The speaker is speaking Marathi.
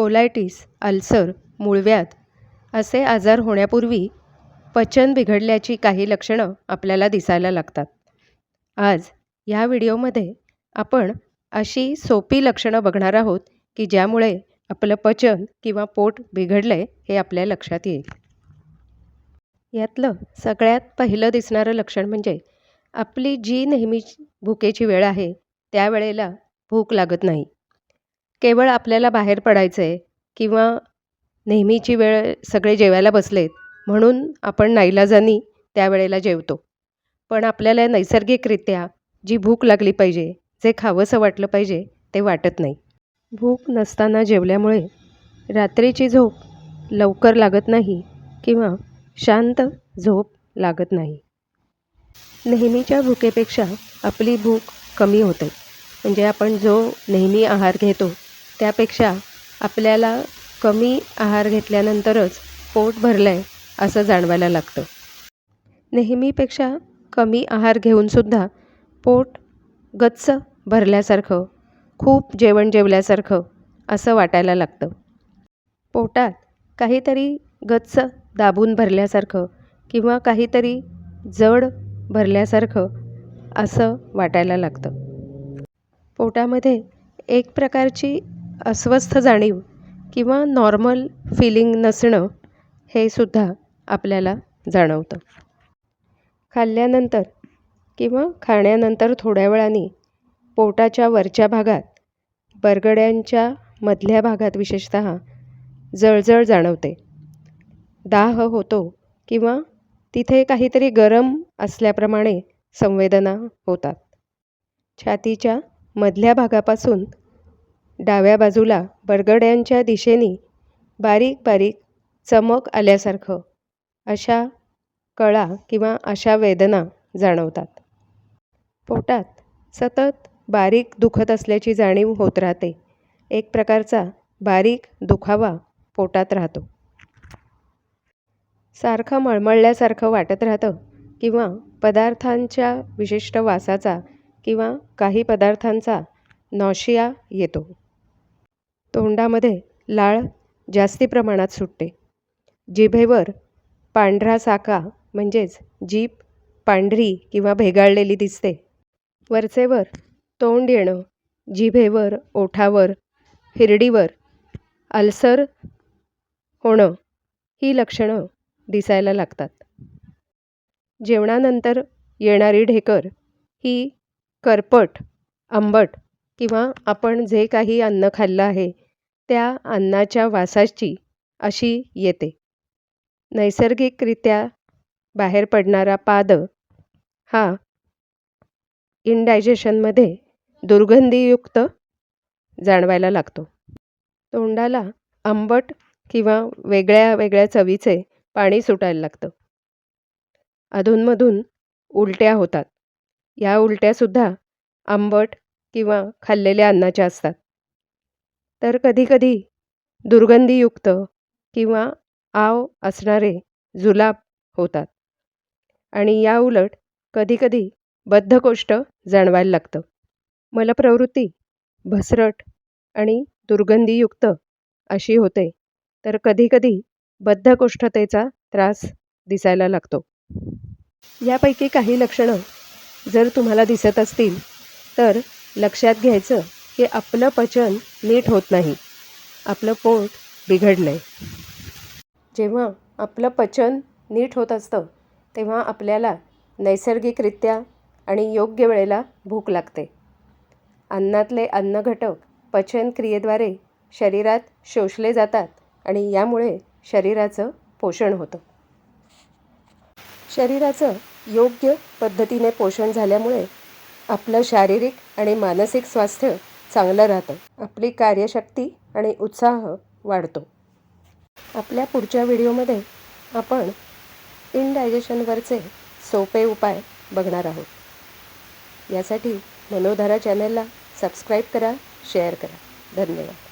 कोलायटिस अल्सर मूळव्याध असे आजार होण्यापूर्वी पचन बिघडल्याची काही लक्षणं आपल्याला दिसायला लागतात. आज ह्या व्हिडिओमध्ये आपण अशी सोपी लक्षणं बघणार आहोत की ज्यामुळे आपलं पचन किंवा पोट बिघडलं आहे हे आपल्या लक्षात येईल. यातलं सगळ्यात पहिलं दिसणारं लक्षण म्हणजे आपली जी नेहमी भुकेची वेळ आहे त्यावेळेला भूक लागत नाही. केवळ आपल्याला बाहेर पडायचं आहे किंवा नेहमीची वेळ सगळे जेवायला बसलेत म्हणून आपण नाईलाजानी त्यावेळेला जेवतो. पण आपल्याला नैसर्गिकरित्या जी भूक लागली पाहिजे जे खावंसं वाटलं पाहिजे ते वाटत नाही. भूक नसताना जेवल्यामुळे रात्रीची झोप लवकर लागत नाही किंवा शांत झोप लागत नाही. नेहमीच्या भुकेपेक्षा आपली भूक कमी होते. म्हणजे आपण जो नेहमी आहार घेतो त्यापेक्षा आपल्याला कमी आहार घेतल्यानंतरच पोट भरलं आहे असं जाणवायला लागतं. नेहमीपेक्षा कमी आहार घेऊनसुद्धा पोट गच्च भरल्यासारखं खूप जेवण जेवल्यासारखं असं वाटायला लागतं. पोटात काहीतरी गच्च दाबून भरल्यासारखं किंवा काहीतरी जड भरल्यासारखं असं वाटायला लागतं. पोटामध्ये एक प्रकारची अस्वस्थ जाणीव किंवा नॉर्मल फिलिंग नसणं हे सुद्धा आपल्याला जाणवतं. खाल्ल्यानंतर किंवा खाण्यानंतर थोड्या वेळाने पोटाच्या वरच्या भागात बरगड्यांच्या मधल्या भागात विशेषत जळजळ जाणवते. दाह होतो किंवा तिथे काहीतरी गरम असल्याप्रमाणे संवेदना होतात. छातीच्या मधल्या भागापासून डाव्या बाजूला बरगड्यांच्या दिशेने बारीक बारीक चमक आल्यासारखं अशा कळा किंवा अशा वेदना जाणवतात. पोटात सतत बारीक दुखत असल्याची जाणीव होत राहते. एक प्रकारचा बारीक दुखावा पोटात राहतो. सारखं मळमळल्यासारखं वाटत राहतं किंवा पदार्थांच्या विशिष्ट वासाचा किंवा काही पदार्थांचा नॉशिया येतो. तोंडामध्ये लाळ जास्ती प्रमाणात सुटते. जिभेवर पांढरा साका म्हणजेच जीभ पांढरी किंवा भेगाळलेली दिसते. वरचेवर तोंड येणं जिभेवर ओठावर हिरडीवर अल्सर होणं ही लक्षणं दिसायला लागतात. जेवणानंतर येणारी ढेकर ही करपट आंबट किंवा आपण जे काही अन्न खाल्लं आहे त्या अन्नाच्या वासाची अशी येते. नैसर्गिकरित्या बाहेर पडणारा पाद हा इनडायजेशनमध्ये दुर्गंधीयुक्त जाणवायला लागतो. तोंडाला आंबट किंवा वेगळ्या वेगळ्या चवीचे पाणी सुटायला लागतं. अधूनमधून उलट्या होतात. या उलट्यासुद्धा आंबट किंवा खाल्लेल्या अन्नाच्या असतात. तर कधीकधी दुर्गंधीयुक्त किंवा आव असणारे जुलाब होतात. आणि या उलट कधीकधी बद्धकोष्ठ जाणवायला लागतं. मलप्रवृत्ती भसरट आणि दुर्गंधीयुक्त अशी होते तर कधीकधी बद्धकोष्ठतेचा त्रास दिसायला लागतो. यापैकी काही लक्षणं जर तुम्हाला दिसत असतील तर लक्षात घ्यायचं की आपलं पचन नीट होत नाही. आपलं पोट बिघडलं आहे जेव्हा आपलं पचन नीट होत असतं तेव्हा आपल्याला नैसर्गिकरित्या आणि योग्य वेळेला भूक लागते. अन्नातले अन्नघटक पचनक्रियेद्वारे शरीरात शोषले जातात आणि यामुळे शरीराचं पोषण होतं. शरीराचं योग्य पद्धतीने पोषण झाल्यामुळे आपलं शारीरिक आणि मानसिक स्वास्थ्य चांगलं राहतं. आपली कार्यशक्ती आणि उत्साह वाढतो. आपल्या पुढच्या व्हिडिओमध्ये आपण इनडायजेशनवरचे सोपे उपाय बघणार आहोत. यासाठी मनोधारा चॅनलला सबस्क्राईब करा शेअर करा. धन्यवाद.